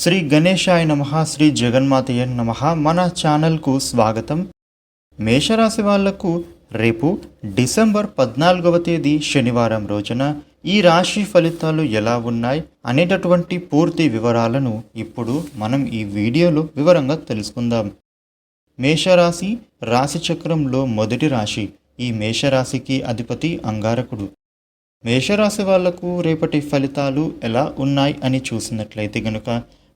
శ్రీ గణేశాయ నమ శ్రీ జగన్మాతయ్య నమ. మన ఛానల్కు స్వాగతం. మేషరాశి వాళ్ళకు రేపు డిసెంబర్ పద్నాలుగవ తేదీ శనివారం రోజున ఈ రాశి ఫలితాలు ఎలా ఉన్నాయి అనేటటువంటి పూర్తి వివరాలను ఇప్పుడు మనం ఈ వీడియోలో వివరంగా తెలుసుకుందాం. మేషరాశి రాశి చక్రంలో మొదటి రాశి ఈ మేషరాశికి అధిపతి అంగారకుడు. మేషరాశి వాళ్ళకు రేపటి ఫలితాలు ఎలా ఉన్నాయి అని చూసినట్లయితే గనుక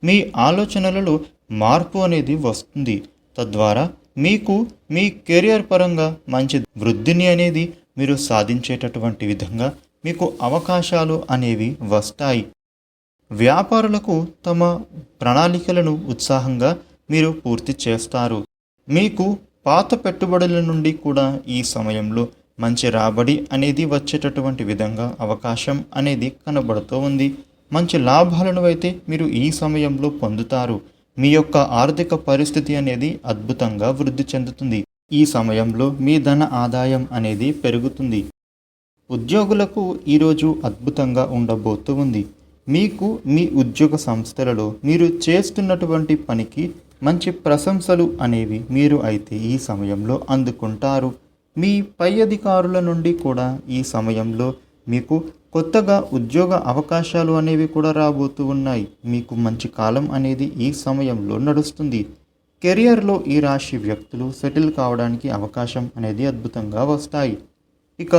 మీ ఆలోచనలలో మార్పు అనేది వస్తుంది. తద్వారా మీకు మీ కెరియర్ పరంగా మంచి వృద్ధిని అనేది మీరు సాధించేటటువంటి విధంగా మీకు అవకాశాలు అనేవి వస్తాయి. వ్యాపారులకు తమ ప్రణాళికలను ఉత్సాహంగా మీరు పూర్తి చేస్తారు. మీకు పాత పెట్టుబడుల నుండి కూడా ఈ సమయంలో మంచి రాబడి అనేది వచ్చేటటువంటి విధంగా అవకాశం అనేది కనబడుతూ ఉంది. మంచి లాభాలను అయితే మీరు ఈ సమయంలో పొందుతారు. మీ యొక్క ఆర్థిక పరిస్థితి అనేది అద్భుతంగా వృద్ధి చెందుతుంది. ఈ సమయంలో మీ ధన ఆదాయం అనేది పెరుగుతుంది. ఉద్యోగులకు ఈరోజు అద్భుతంగా ఉండబోతూ ఉంది. మీకు మీ ఉద్యోగ సంస్థలలో మీరు చేస్తున్నటువంటి పనికి మంచి ప్రశంసలు అనేవి మీరు అయితే ఈ సమయంలో అందుకుంటారు. మీ పై అధికారుల నుండి కూడా ఈ సమయంలో మీకు కొత్తగా ఉద్యోగ అవకాశాలు అనేవి కూడా రాబోతూ ఉన్నాయి. మీకు మంచి కాలం అనేది ఈ సమయంలో నడుస్తుంది. కెరియర్లో ఈ రాశి వ్యక్తులు సెటిల్ కావడానికి అవకాశం అనేది అద్భుతంగా వస్తాయి. ఇక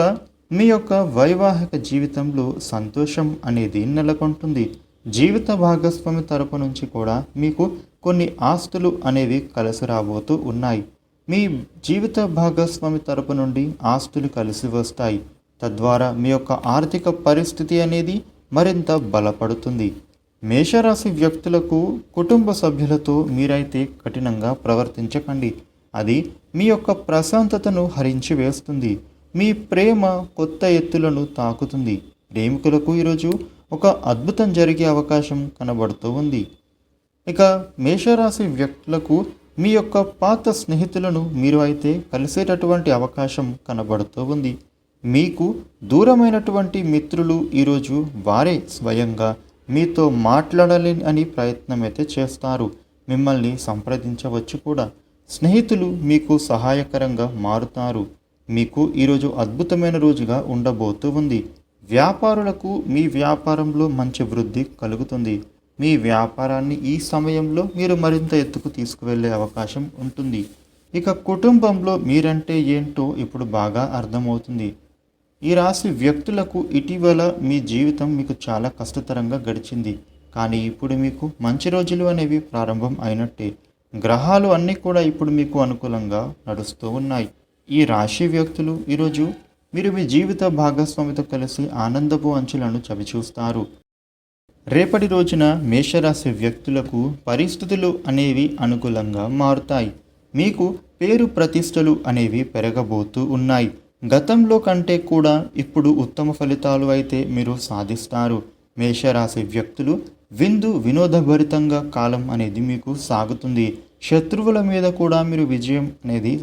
మీ యొక్క వైవాహిక జీవితంలో సంతోషం అనేది నెలకొంటుంది. జీవిత భాగస్వామి తరపు నుంచి కూడా మీకు కొన్ని ఆస్తులు అనేవి కలిసి రాబోతూ ఉన్నాయి. మీ జీవిత భాగస్వామి తరపు నుండి ఆస్తులు కలిసి వస్తాయి. తద్వారా మీ యొక్క ఆర్థిక పరిస్థితి అనేది మరింత బలపడుతుంది. మేషరాశి వ్యక్తులకు కుటుంబ సభ్యులతో మీరైతే కఠినంగా ప్రవర్తించకండి. అది మీ యొక్క ప్రశాంతతను హరించి వేస్తుంది. మీ ప్రేమ కొత్త ఎత్తులను తాకుతుంది. ప్రేమికులకు ఈరోజు ఒక అద్భుతం జరిగే అవకాశం కనబడుతూ ఉంది. ఇక మేషరాశి వ్యక్తులకు మీ యొక్క పాత స్నేహితులను మీరు అయితే కలిసేటటువంటి అవకాశం కనబడుతూ ఉంది. మీకు దూరమైనటువంటి మిత్రులు ఈరోజు వారే స్వయంగా మీతో మాట్లాడాలి అని ప్రయత్నం అయితే చేస్తారు. మిమ్మల్ని సంప్రదించవచ్చు కూడా. స్నేహితులు మీకు సహాయకరంగా మారుతారు. మీకు ఈరోజు అద్భుతమైన రోజుగా ఉండబోతూ ఉంది. వ్యాపారులకు మీ వ్యాపారంలో మంచి వృద్ధి కలుగుతుంది. మీ వ్యాపారాన్ని ఈ సమయంలో మీరు మరింత ఎత్తుకు తీసుకువెళ్ళే అవకాశం ఉంటుంది. ఇక కుటుంబంలో మీరంటే ఏంటో ఇప్పుడు బాగా అర్థమవుతుంది. ఈ రాశి వ్యక్తులకు ఇటీవల మీ జీవితం మీకు చాలా కష్టతరంగా గడిచింది. కానీ ఇప్పుడు మీకు మంచి రోజులు అనేవి ప్రారంభం అయినట్టే. గ్రహాలు అన్నీ కూడా ఇప్పుడు మీకు అనుకూలంగా నడుస్తూ ఉన్నాయి. ఈ రాశి వ్యక్తులు ఈరోజు మీరు మీ జీవిత భాగస్వామితో కలిసి ఆనందపు అంచులను చవిచూస్తారు రేపటి రోజున మేషరాశి వ్యక్తులకు పరిస్థితులు అనేవి అనుకూలంగా మారుతాయి. మీకు పేరు ప్రతిష్టలు అనేవి పెరగబోతూ ఉన్నాయి. గతంలో కంటే కూడా ఇప్పుడు ఉత్తమ ఫలితాలు అయితే మీరు సాధిస్తారు. మేషరాశి వ్యక్తులు విందు వినోదభరితంగా కాలం అనేది మీకు సాగుతుంది. శత్రువుల మీద కూడా మీరు విజయం అనేది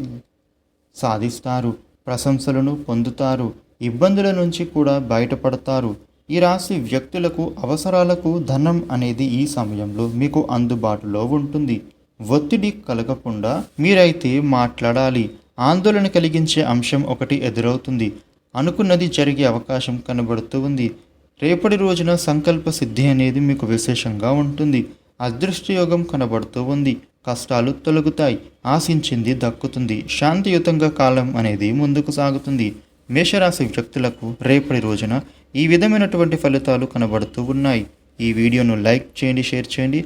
సాధిస్తారు. ప్రశంసలను పొందుతారు. ఇబ్బందుల నుంచి కూడా బయటపడతారు. ఈ రాశి వ్యక్తులకు అవసరాలకు ధనం అనేది ఈ సమయంలో మీకు అందుబాటులో ఉంటుంది. ఒత్తిడి కలగకుండా మీరైతే మాట్లాడాలి. ఆందోళన కలిగించే అంశం ఒకటి ఎదురవుతుంది. అనుకున్నది జరిగే అవకాశం కనబడుతూ ఉంది. రేపటి రోజున సంకల్ప సిద్ధి అనేది మీకు విశేషంగా ఉంటుంది. అదృష్టయోగం కనబడుతూ ఉంది. కష్టాలు తొలగుతాయి. ఆశించింది దక్కుతుంది. శాంతియుతంగా కాలం అనేది ముందుకు సాగుతుంది. మేషరాశి వ్యక్తులకు రేపటి రోజున ఈ విధమైనటువంటి ఫలితాలు కనబడుతూ ఉన్నాయి. ఈ వీడియోను లైక్ చేయండి షేర్ చేయండి.